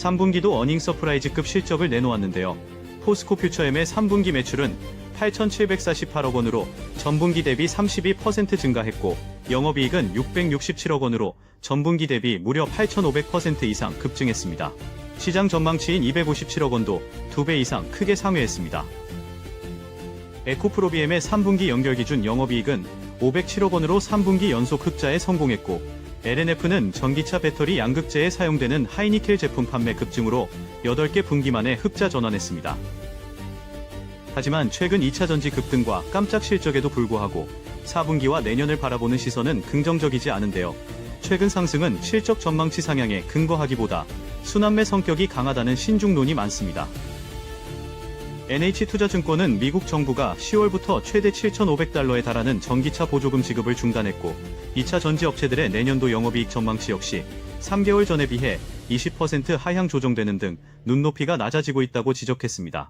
3분기도 어닝 서프라이즈급 실적을 내놓았는데요. 포스코 퓨처엠의 3분기 매출은 8,748억 원으로 전분기 대비 32% 증가했고 영업이익은 667억 원으로 전분기 대비 무려 8,500% 이상 급증했습니다. 시장 전망치인 257억 원도 2배 이상 크게 상회했습니다. 에코프로비엠의 3분기 연결 기준 영업이익은 507억 원으로 3분기 연속 흑자에 성공했고 LNF는 전기차 배터리 양극재에 사용되는 하이니켈 제품 판매 급증으로 8개 분기 만에 흑자 전환했습니다. 하지만 최근 2차 전지 급등과 깜짝 실적에도 불구하고 4분기와 내년을 바라보는 시선은 긍정적이지 않은데요. 최근 상승은 실적 전망치 상향에 근거하기보다 순환매 성격이 강하다는 신중론이 많습니다. NH투자증권은 미국 정부가 10월부터 최대 7,500달러에 달하는 전기차 보조금 지급을 중단했고 2차 전지 업체들의 내년도 영업이익 전망치 역시 3개월 전에 비해 20% 하향 조정되는 등 눈높이가 낮아지고 있다고 지적했습니다.